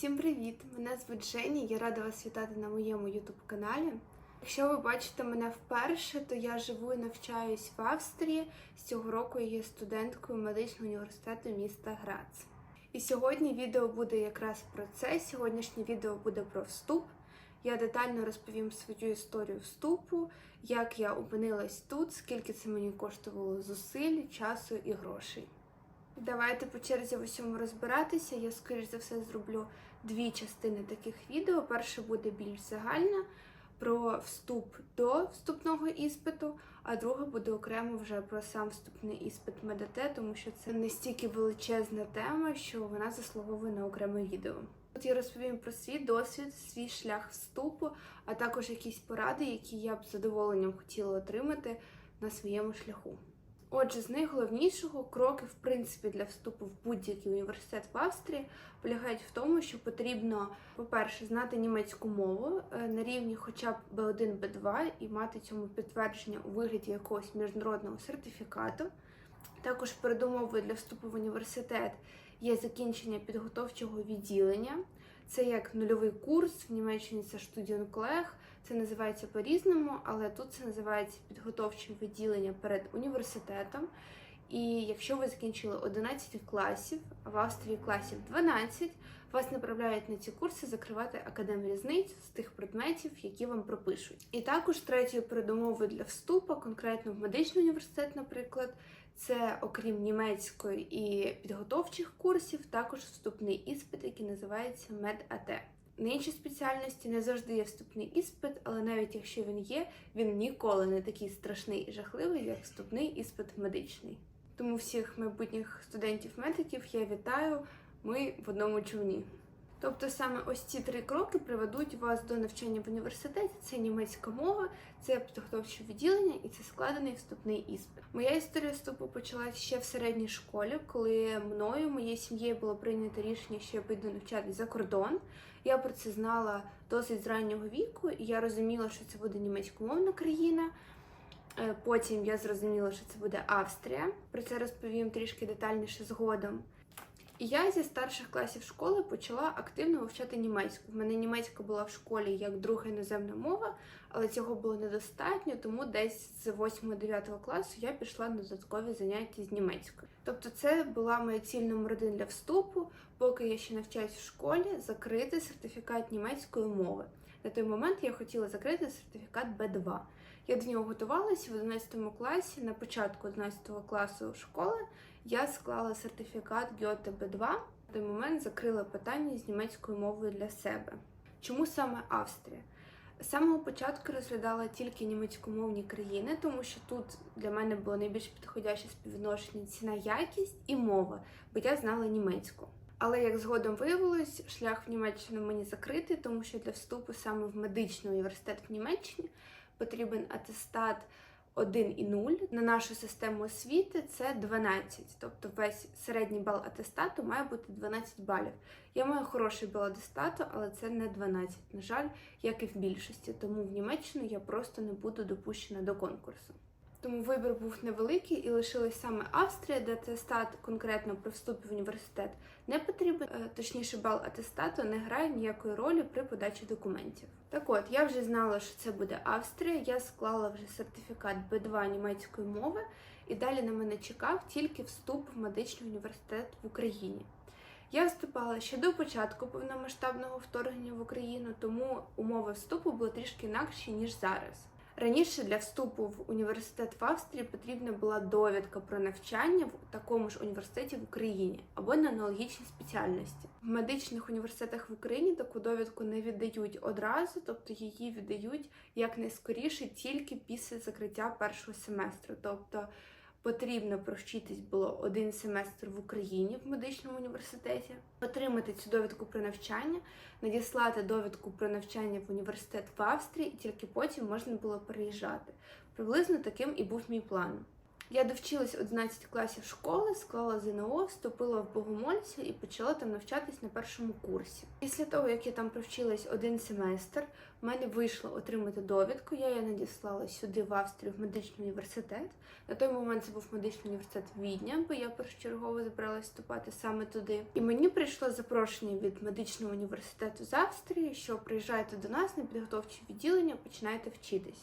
Всім привіт! Мене звуть Женя, я рада вас вітати на моєму YouTube каналі. Якщо ви бачите мене вперше, то я живу і навчаюсь в Австрії. З цього року я є студенткою медичного університету міста Грац. І сьогодні відео буде якраз про це. Сьогоднішнє відео буде про вступ. Я детально розповім свою історію вступу, як я опинилась тут, скільки це мені коштувало зусиль, часу і грошей. Давайте по черзі в усьому розбиратися. Я, скоріш за все, зроблю дві частини таких відео. Перше буде більш загальне про вступ до вступного іспиту, а друге буде окремо вже про сам вступний іспит МДТ, тому що це настільки величезна тема, що вона заслуговує на окреме відео. Тут я розповім про свій досвід, свій шлях вступу, а також якісь поради, які я б з задоволенням хотіла отримати на своєму шляху. Отже, з найголовнішого кроки, в принципі, для вступу в будь-який університет в Австрії полягають в тому, що потрібно, по-перше, знати німецьку мову е, на рівні хоча б B1, B2 і мати цьому підтвердження у вигляді якогось міжнародного сертифікату. Також передумовою для вступу в університет є закінчення підготовчого відділення. Це як нульовий курс, в Німеччині це студіонклег, це називається по-різному, але тут це називається підготовчим відділенням перед університетом. І якщо ви закінчили 11 класів, а в Австрії класів 12, вас направляють на ці курси закривати академію різниць з тих предметів, які вам пропишуть. І також третьою передумовою для вступу, конкретно в медичний університет, наприклад, це окрім німецької і підготовчих курсів, також вступний іспит, який називається МедАТ. На інші спеціальності не завжди є вступний іспит, але навіть якщо він є, він ніколи не такий страшний і жахливий, як вступний іспит медичний. Тому всіх майбутніх студентів-медиків я вітаю. Ми в одному човні. Тобто саме ось ці три кроки приведуть вас до навчання в університеті. Це німецька мова, це підготовче відділення і це складений вступний іспит. Моя історія вступу почалась ще в середній школі, коли мною, моєю сім'єю було прийнято рішення, що я піду навчатись за кордон. Я про це знала досить з раннього віку, і я розуміла, що це буде німецькомовна країна. Е, Потім я зрозуміла, що це буде Австрія. Про це розповім трішки детальніше згодом. І я зі старших класів школи почала активно вивчати німецьку. В мене німецька була в школі як друга іноземна мова, але цього було недостатньо, тому десь з 8-9 класу я пішла на додаткові заняття з німецькою. Тобто, це була моя ціль номер один для вступу, поки я ще навчаюсь в школі, закрити сертифікат німецької мови. На той момент я хотіла закрити сертифікат Б2. Я до нього готувалася в 11 класі. На початку 11 класу школи я склала сертифікат Гьоте Б2. На той момент закрила питання з німецькою мовою для себе. Чому саме Австрія? З самого початку розглядала тільки німецькомовні країни, тому що тут для мене було найбільш підходяще співвідношення ціна якість і мова, бо я знала німецьку. Але як згодом виявилось, шлях в Німеччину мені закритий, тому що для вступу саме в медичний університет в Німеччині потрібен атестат 1 і 0. На нашу систему освіти це 12. Тобто весь середній бал атестату має бути 12 балів. Я маю хороший бал атестату, але це не 12, на жаль, як і в більшості. Тому в Німеччину я просто не буду допущена до конкурсу. Тому вибір був невеликий і лишилась саме Австрія, де атестат конкретно при вступі в університет не потрібен. Е, Точніше, бал атестату не грає ніякої ролі при подачі документів. Так от, я вже знала, що це буде Австрія. Я склала вже сертифікат Б2 німецької мови, і далі на мене чекав тільки вступ в медичний університет в Україні. Я вступала ще до початку повномасштабного вторгнення в Україну, тому умови вступу були трішки інакші ніж зараз. Раніше для вступу в університет в Австрії потрібна була довідка про навчання в такому ж університеті в Україні або на аналогічній спеціальності. В медичних університетах в Україні таку довідку не віддають одразу, тобто її віддають якнайскоріше тільки після закриття першого семестру. Тобто потрібно провчитись було один семестр в Україні в медичному університеті, отримати цю довідку про навчання, надіслати довідку про навчання в університет в Австрії, і тільки потім можна було переїжджати. Приблизно таким і був мій план. Я довчилась 11 класів школи, склала ЗНО, вступила в Богомольця і почала там навчатись на першому курсі. Після того, як я там провчилась один семестр, в мене вийшло отримати довідку. Я її надіслала сюди, в Австрію, в медичний університет. На той момент це був медичний університет Відня, бо я першочергово збиралась вступати саме туди. І мені прийшло запрошення від медичного університету з Австрії, що приїжджайте до нас на підготовче відділення, починайте вчитись.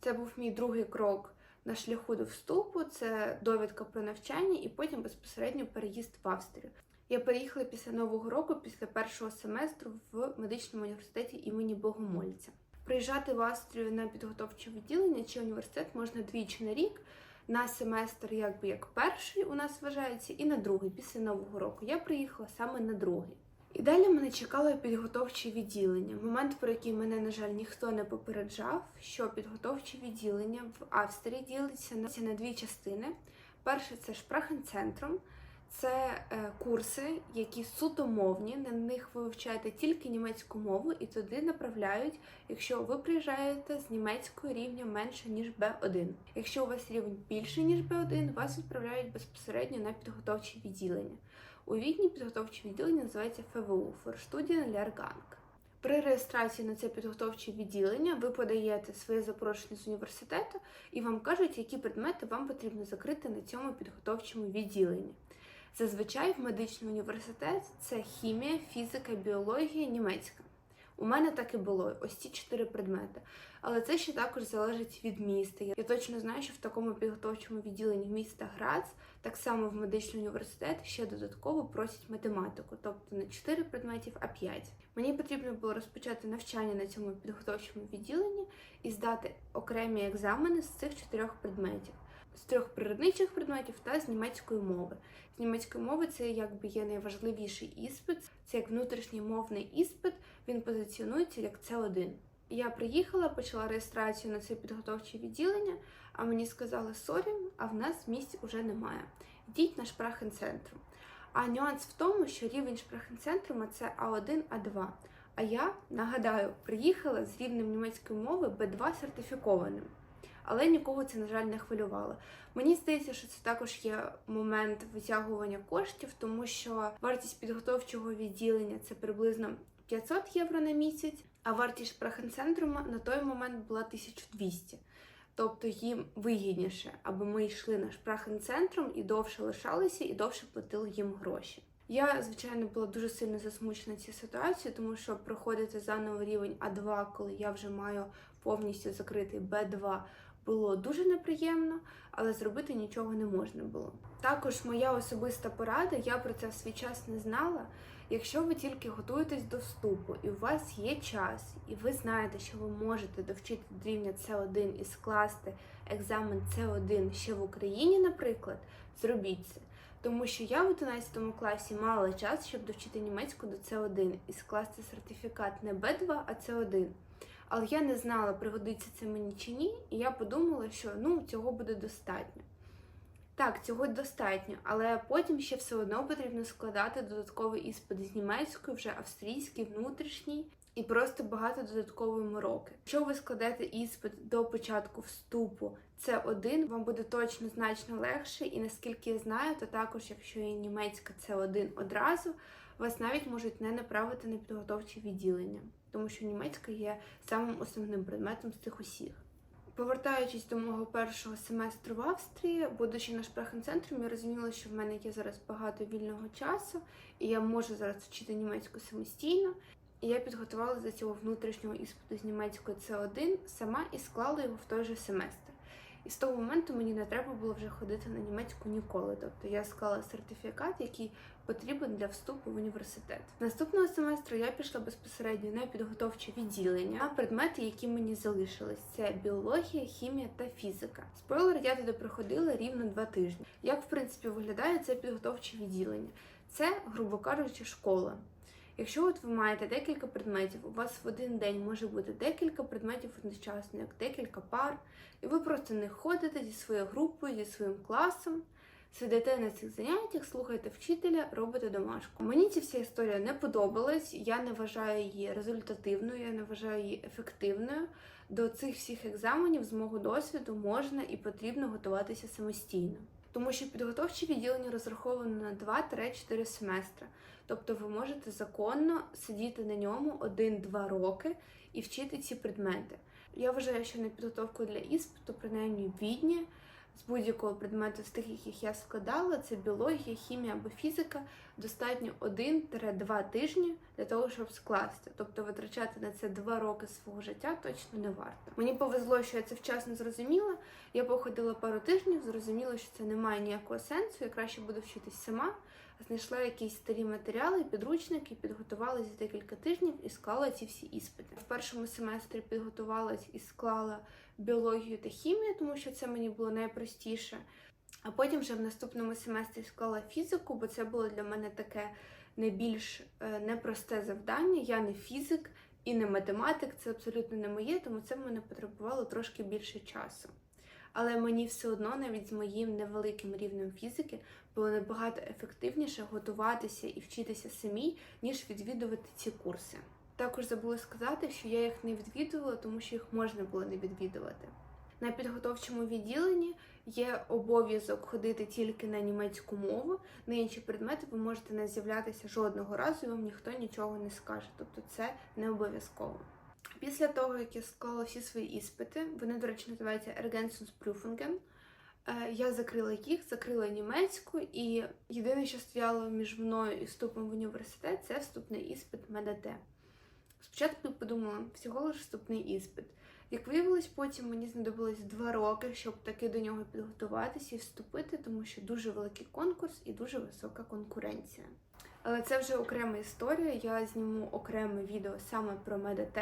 Це був мій другий крок на шляху до вступу. Це довідка про навчання і потім безпосередньо переїзд в Австрію. Я переїхала після нового року, після першого семестру в медичному університеті імені Богомольця. Приїжджати в Австрію на підготовче відділення чи університет можна двічі на рік. На семестр, якби як перший у нас вважається, і на другий після нового року. Я приїхала саме на другий. І далі мене чекало підготовче відділення. Момент, про який мене, на жаль, ніхто не попереджав, що підготовче відділення в Австрії ділиться на, дві частини. Перше це шпрахенцентром. Це е, курси, які суто мовні. На них ви вивчаєте тільки німецьку мову, і туди направляють, якщо ви приїжджаєте з німецькою рівня менше ніж B1. Якщо у вас рівень більше ніж B1, вас відправляють безпосередньо на підготовче відділення. У Відні підготовче відділення називається ФВУ Форштудія Лярганг. При реєстрації на це підготовче відділення ви подаєте своє запрошення з університету і вам кажуть, які предмети вам потрібно закрити на цьому підготовчому відділенні. Зазвичай в медичний університет це хімія, фізика, біологія, німецька. У мене так і було ось ці чотири предмети. Але це ще також залежить від міста. Я точно знаю, що в такому підготовчому відділенні міста Грац, так само в медичний університет, ще додатково просять математику, тобто не 4 предметів, а 5. Мені потрібно було розпочати навчання на цьому підготовчому відділенні і здати окремі екзамени з цих чотирьох предметів. З трьох природничих предметів та з німецької мови. З німецької мови це якби є найважливіший іспит, це як внутрішній мовний іспит, він позиціонується як С1. Я приїхала, почала реєстрацію на це підготовче відділення, а мені сказали сорі, а в нас місць уже немає. Йдіть на шпрахенцентру. А нюанс в тому, що рівень шпрахенцентру це А1, А2. А я нагадаю, приїхала з рівнем німецької мови Б2 сертифікованим. Але нікого це, на жаль, не хвилювало. Мені здається, що це також є момент витягування коштів, тому що вартість підготовчого відділення це приблизно 500 євро на місяць, а вартість шпрахенцентру на той момент була 1200. Тобто їм вигідніше, аби ми йшли на шпрахенцентром і довше лишалися, і довше платили їм гроші. Я, звичайно, була дуже сильно засмучена цією ситуацією, тому що проходити заново рівень А2, коли я вже маю повністю закритий Б2, було дуже неприємно, але зробити нічого не можна було. Також моя особиста порада, я про це в свій час не знала. Якщо ви тільки готуєтесь до вступу, і у вас є час, і ви знаєте, що ви можете довчити до рівня С1 і скласти екзамен С1 ще в Україні, наприклад, зробіть це. Тому що я в 11 класі мала час, щоб довчити німецьку до С1 і скласти сертифікат не Б2, а С1. Але я не знала, пригодиться це мені чи ні, і я подумала, що ну, цього буде достатньо. Так, цього достатньо, але потім ще все одно потрібно складати додатковий іспит з німецької, вже австрійський, внутрішній, і просто багато додаткової мороки. Якщо ви складете іспит до початку вступу, це один, вам буде точно значно легше, і наскільки я знаю, то також, якщо є німецька це один одразу, вас навіть можуть не направити на підготовче відділення, тому що німецька є самим основним предметом з цих усіх. Повертаючись до мого першого семестру в Австрії, будучи на шпрахенцентрі, я розуміла, що в мене є зараз багато вільного часу, і я можу зараз вчити німецьку самостійно. І я підготувала до цього внутрішнього іспиту з німецької С1 сама і склала його в той же семестр. І з того моменту мені не треба було вже ходити на німецьку ніколи. Тобто я склала сертифікат, який потрібен для вступу в університет. Наступного семестру я пішла безпосередньо на підготовче відділення, а предмети, які мені залишились, це біологія, хімія та фізика. Спойлер, я туди приходила рівно два тижні. Як в принципі виглядає це підготовче відділення? Це, грубо кажучи, школа. Якщо от ви маєте декілька предметів, у вас в один день може бути декілька предметів одночасно, як декілька пар, і ви просто не ходите зі своєю групою, зі своїм класом, Сидите на цих заняттях, слухаєте вчителя, робите домашку. Мені ця вся історія не подобалась. Я не вважаю її результативною, я не вважаю її ефективною. До цих всіх екзаменів з мого досвіду можна і потрібно готуватися самостійно. Тому що підготовчі відділення розраховано на 2-4 семестри. Тобто ви можете законно сидіти на ньому 1-2 роки і вчити ці предмети. Я вважаю, що на підготовку для іспиту, принаймні в Відні, з будь-якого предмету з тих, яких я складала, це біологія, хімія або фізика, достатньо 1-2 тижні для того, щоб скласти. Тобто витрачати на це 2 роки свого життя точно не варто. Мені повезло, що я це вчасно зрозуміла. Я походила пару тижнів, зрозуміла, що це не має ніякого сенсу, я краще буду вчитись сама. Знайшла якісь старі матеріали, підручники, підготувалася декілька тижнів і склала ці всі іспити. В першому семестрі підготувалась і склала біологію та хімію, тому що це мені було найпростіше. А потім вже в наступному семестрі склала фізику, бо це було для мене таке найбільш е, непросте завдання. Я не фізик і не математик, це абсолютно не моє, тому це в мене потребувало трошки більше часу. Але мені все одно, навіть з моїм невеликим рівнем фізики, було набагато ефективніше готуватися і вчитися самій, ніж відвідувати ці курси. Також забула сказати, що я їх не відвідувала, тому що їх можна було не відвідувати. На підготовчому відділенні є обов'язок ходити тільки на німецьку мову. На інші предмети ви можете не з'являтися жодного разу, і вам ніхто нічого не скаже. Тобто це не обов'язково. Після того, як я склала всі свої іспити, вони, до речі, називаються Ergänzungsprüfungen, я закрила їх, закрила німецьку, і єдине, що стояло між мною і вступом в університет, це вступний іспит МедАТ. Спочатку подумала, всього лише вступний іспит. Як виявилось, потім мені знадобилось два роки, щоб таки до нього підготуватися і вступити, тому що дуже великий конкурс і дуже висока конкуренція. Але це вже окрема історія. Я зніму окреме відео саме про МедАТ,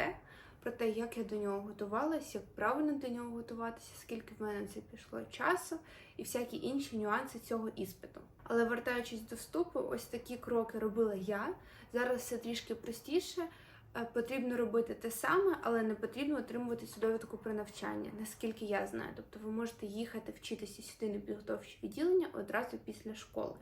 про те, як я до нього готувалася, як правильно до нього готуватися, скільки в мене це пішло часу, і всякі інші нюанси цього іспиту. Але вертаючись до вступу, ось такі кроки робила я. Зараз все трішки простіше. Е, Потрібно робити те саме, але не потрібно отримувати цю довідку про навчання, наскільки я знаю. Тобто ви можете їхати вчитися сюди на підготовче відділення одразу після школи.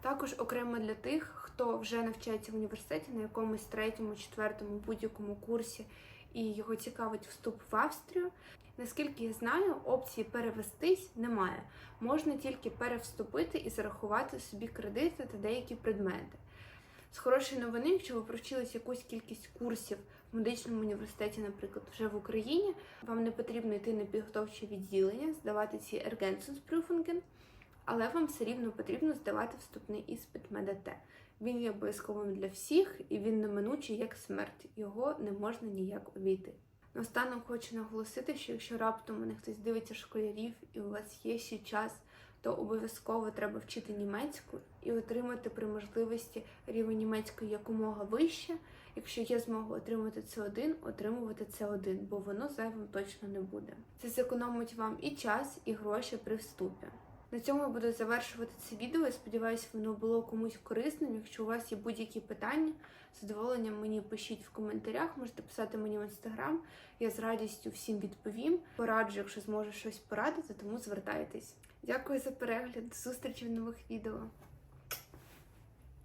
Також окремо для тих, хто вже навчається в університеті на якомусь третьому, четвертому, будь-якому курсі, і його цікавить вступ в Австрію. Наскільки я знаю, опції перевестись немає. Можна тільки перевступити і зарахувати собі кредити та деякі предмети. З хорошої новини, якщо ви провчились якусь кількість курсів в медичному університеті, наприклад, вже в Україні, вам не потрібно йти на підготовче відділення, здавати ці Ergänzungsprüfungen, але вам все рівно потрібно здавати вступний іспит МедАТ. Він є обов'язковим для всіх і він неминучий як смерть. Його не можна ніяк обійти. Наостанок хочу наголосити, що якщо раптом мене хтось дивиться школярів і у вас є ще час, то обов'язково треба вчити німецьку і отримати при можливості рівень німецької якомога вище. Якщо є змога отримати це 1 отримувати це 1 бо воно зайвим точно не буде. Це зекономить вам і час, і гроші при вступі. На цьому я буду завершувати це відео. Я сподіваюся, воно було комусь корисним. Якщо у вас є будь-які питання, з задоволенням мені пишіть в коментарях, можете писати мені в інстаграм. Я з радістю всім відповім. Пораджу, якщо зможу щось порадити, тому звертайтесь. Дякую за перегляд, до зустрічі в нових відео.